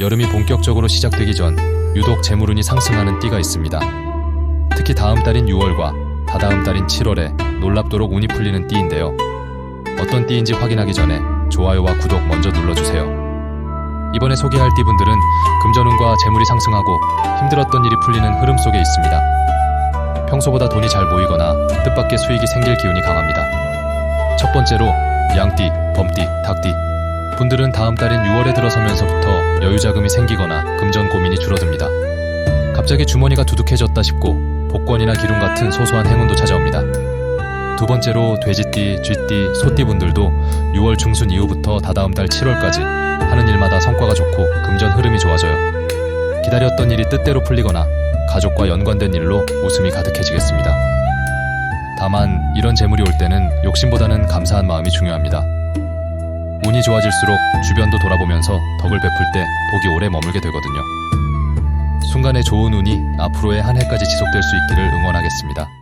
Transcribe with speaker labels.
Speaker 1: 여름이 본격적으로 시작되기 전 유독 재물운이 상승하는 띠가 있습니다. 특히 다음 달인 6월과 다다음 달인 7월에 놀랍도록 운이 풀리는 띠인데요. 어떤 띠인지 확인하기 전에 좋아요와 구독 먼저 눌러주세요. 이번에 소개할 띠분들은 금전운과 재물이 상승하고 힘들었던 일이 풀리는 흐름 속에 있습니다. 평소보다 돈이 잘 모이거나 뜻밖의 수익이 생길 기운이 강합니다. 첫 번째로 양띠, 범띠, 닭띠 분들은 다음 달인 6월에 들어서면서부터 여유 자금이 생기거나 금전 고민이 줄어듭니다. 갑자기 주머니가 두둑해졌다 싶고 복권이나 기름 같은 소소한 행운도 찾아옵니다. 두 번째로 돼지띠, 쥐띠, 소띠 분들도 6월 중순 이후부터 다다음 달 7월까지 하는 일마다 성과가 좋고 금전 흐름이 좋아져요. 기다렸던 일이 뜻대로 풀리거나 가족과 연관된 일로 웃음이 가득해지겠습니다. 다만 이런 재물이 올 때는 욕심보다는 감사한 마음이 중요합니다. 운이 좋아질수록 주변도 돌아보면서 덕을 베풀 때 복이 오래 머물게 되거든요. 순간의 좋은 운이 앞으로의 한 해까지 지속될 수 있기를 응원하겠습니다.